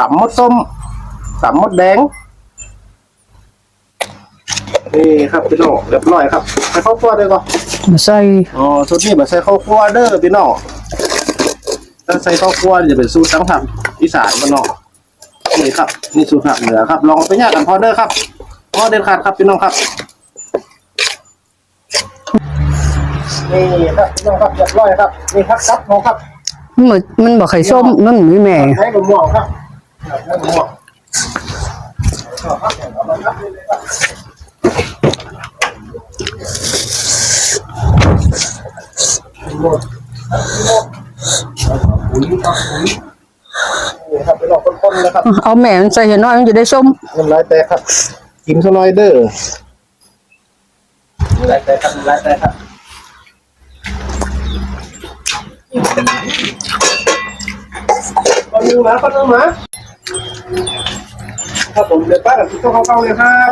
ตำมดส้มตำมดแดงนี่ครับพี่น้องเรียบร้อยครับใส่ข้าวคั่วด้วยก่อนมาใส่อ๋อชุดนี้แบบใส่ข้าวคั่วเด้อพี่น้องถ้าใส่ข้าวคั่วจะเป็นสูตรทั้งทางอีสานมันเนาะนี่ครับนี่สูตรภาคเหนือครับลองเอาไปย่างกันพอเด้อครับพอเด็ดขาดครับพี่น้องครับนี่ครับพี่น้องครับเรียบร้อยครับนี่ครับครับน้องครับมันบ่มันบ่ไข่ส้มมันมีแม่ให้มะม่วงครับให้มะม่วงครับเอามาครับเลย ครับปุ๋ยครับปุ๋ยนี่ครับไปลองคนๆนะครับเอาแม่มันใส่เห็นน้อยมันจะได้ส้มน้ำลายแตกครับกินข้าวน้อยเด้อน้ำลายแตกครับน้ำลายแตกครับคนนึงมาคนนึงมา ครับผมเดี๋ยวป้ากับพี่ต้องเข้าๆเลยครับ